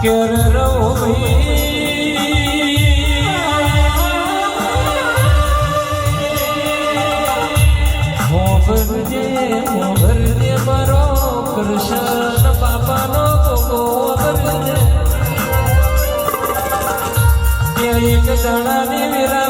Cure રવી કૃષ્ણ બાપાનો ગોવર્ધન એક દડાની વિરામ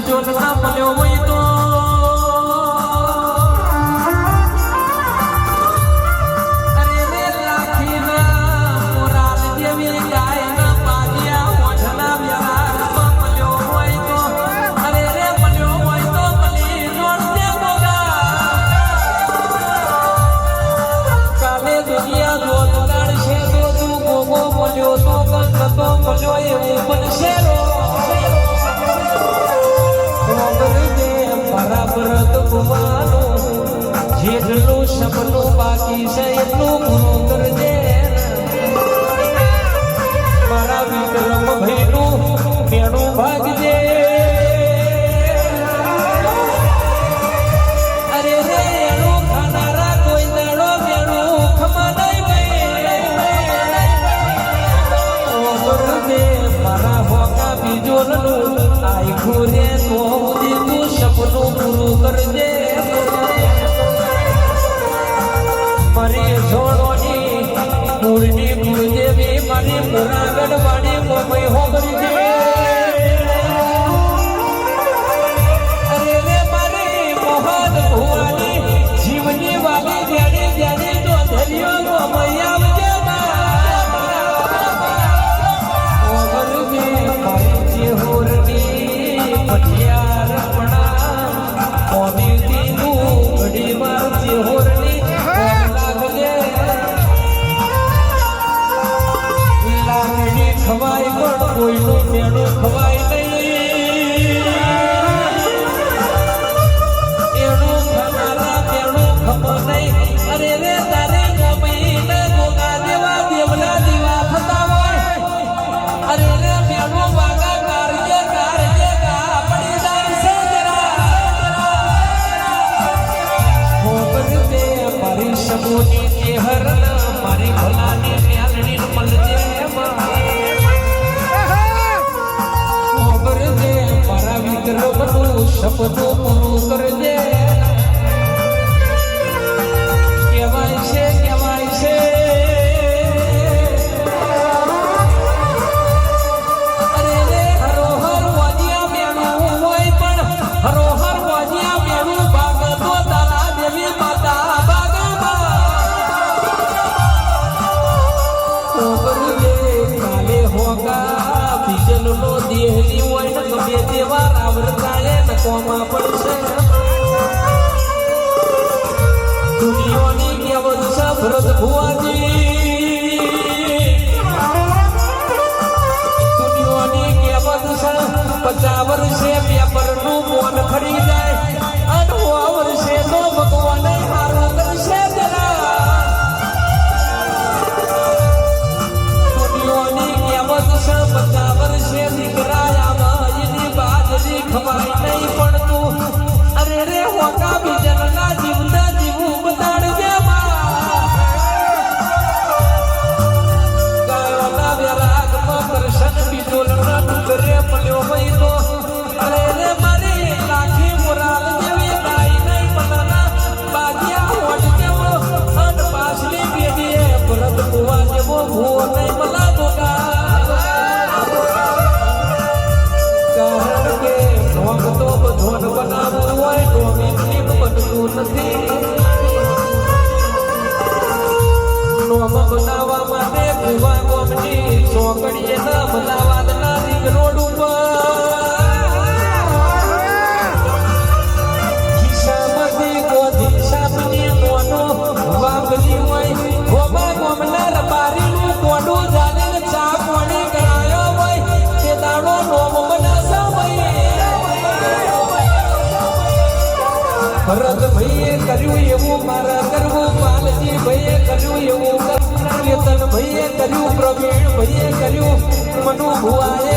બીજો લાભ લ્યો હોય તો Yo toco, toco, yo y un bolsero. ભગવાનો જેટલું સપનું બાકી છે, એટલું પૂરું અરે રે કોઈ દાડો મેળું ખમા નહીં બીજો નું Glory સગોની તે હરણ મારી ભલાને મ્યાલણી મલજે ખબર દે મારા વિગ્રહ પૂરું કરજે. પહેલી હોય ને ગમે તેવા રાવણ ચાલે ને કોમાં પડશે દુનિયાની કહેવત છે ભરત ભુવાજી દુનિયાની કહેવત છે પચાસ વર્ષે પેપર નું મોન ખરી જાય અને વર્ષે તો ભગવાન હારું કરશે જરા દુનિયાની કહેવત છે પચાસ કર્યું પ્રવીણ ભાઈએ કર્યું મનુ ભુવાએ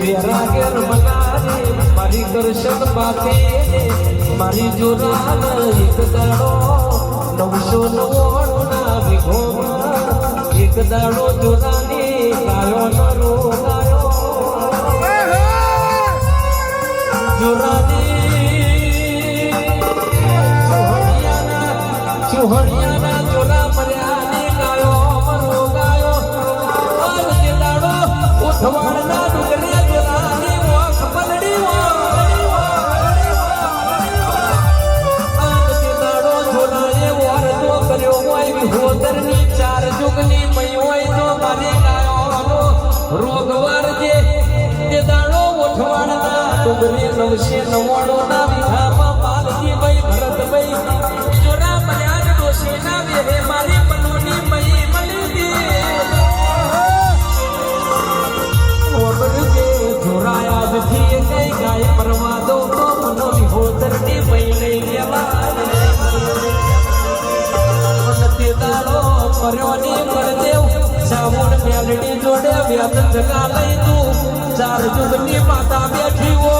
મેરા ઘેર મનારે મારી દર્શન પાસે મારી જોરાન એક દાડો નવસો નવ્વાણુંના વિઘોમાં એક દાડો જોરાને ગાયો ન રોગાયો જોરાને ચુહડિયાના ચુહડિયાના જોરા મર્યા ને ગાયો મરો ગાયો દાડો. ઉઠવાડના ડુગલ્યા નવશે નવ્વાણો ના વિધા ગાય પરવાદો તો મનો વિહોદર ને ભાઈ તે દાડો કર્યો ને કરદેવ જોડે વ્યાત જગા લઈ તું. ચાર જુગની માતા બેઠી ઓ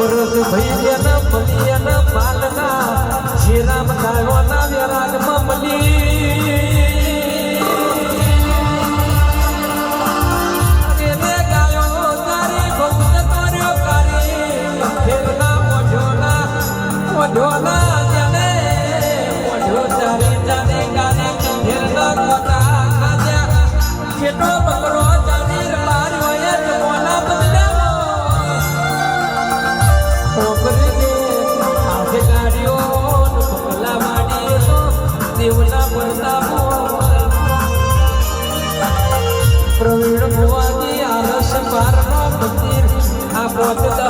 ગુરુદ ભૈયન બલિયન બાલના શ્રી રામ ગાયોના વિરાગમાં મળી. Don't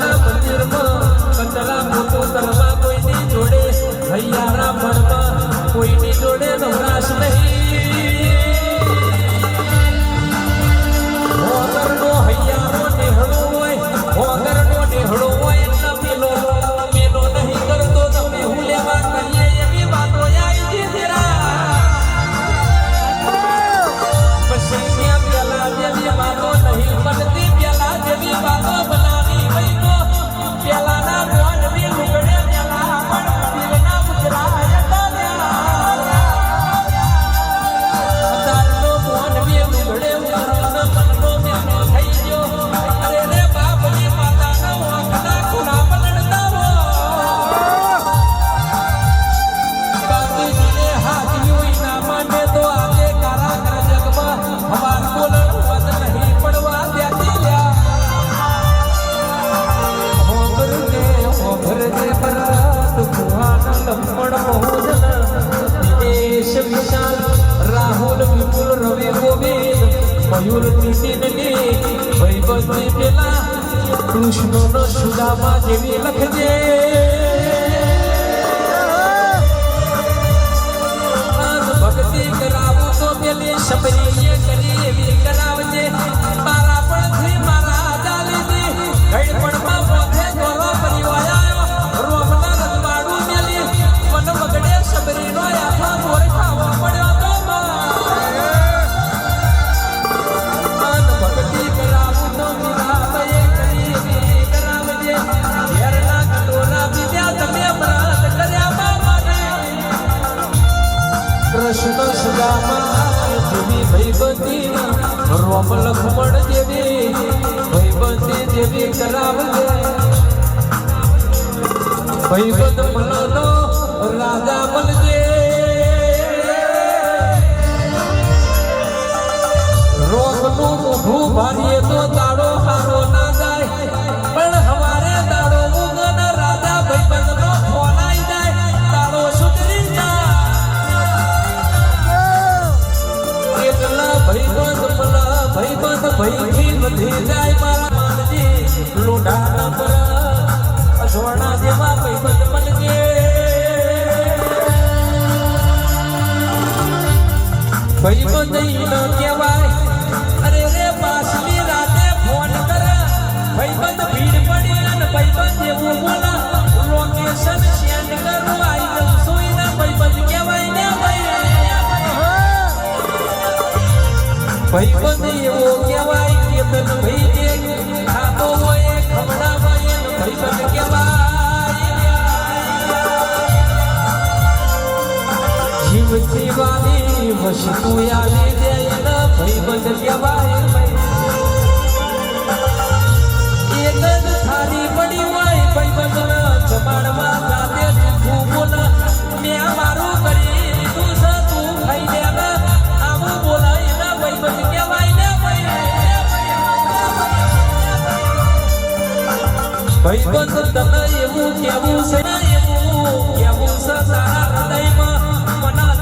મયુરથી સિંધને વૈભવને પેલા કૃષ્ણનો સુદામા જેવી લખજે ભક્તિ કરાવું તો પેલી સપરી ભૈબત મનોનો રાજા બનજે. રોગનું ઊભું ભારીએ તો ભાઈ બંધ કહેવાય કે તન ભાઈ જે ખાતો હોય કહેવાય જીવ જીવાની વસ્તુ આવી જાય કહેવાય. ભાઈ બંધ તને એવું કેવું છે તારા હૃદયમાં મના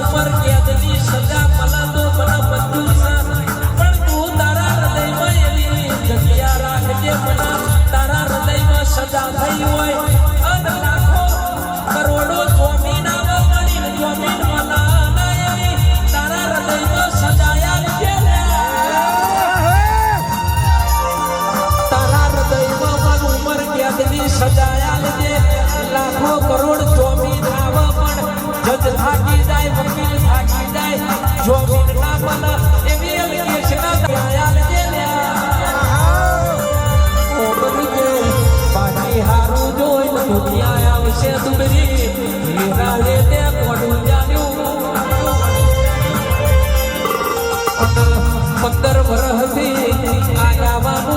ઉપર કેદની સજા મલા તો મને મંજૂર પણ તું તારા હૃદયમાં એવી જગ્યા રાખજે મના તારા હૃદયમાં સજા થઈ હોય લાખો કરોડ જોમીન આવે પણ જજ થાકી જાય, વકીલ થાકી જાય જોમીન ના મળે એવી અલકેશના દયાલ કે પાછી હારું જોઈને દુનિયા આવશે દુબરી. હીરા તે કોડું જાણ્યું. પંદર વરસથી આયા બાબુ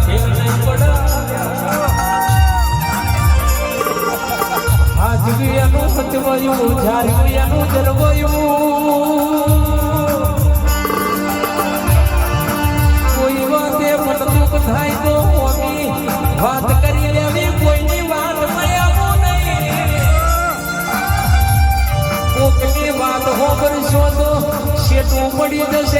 આજવિયાનું સચવાયું ઝારવિયાનું જલવાયું કોઈ વાતે મનદુખ થાય તો મોટી વાત કરી લેવી, કોઈની વાત મળ્યા નહીં. કોકની વાત હોભરશો તો શેતું પડી જશે.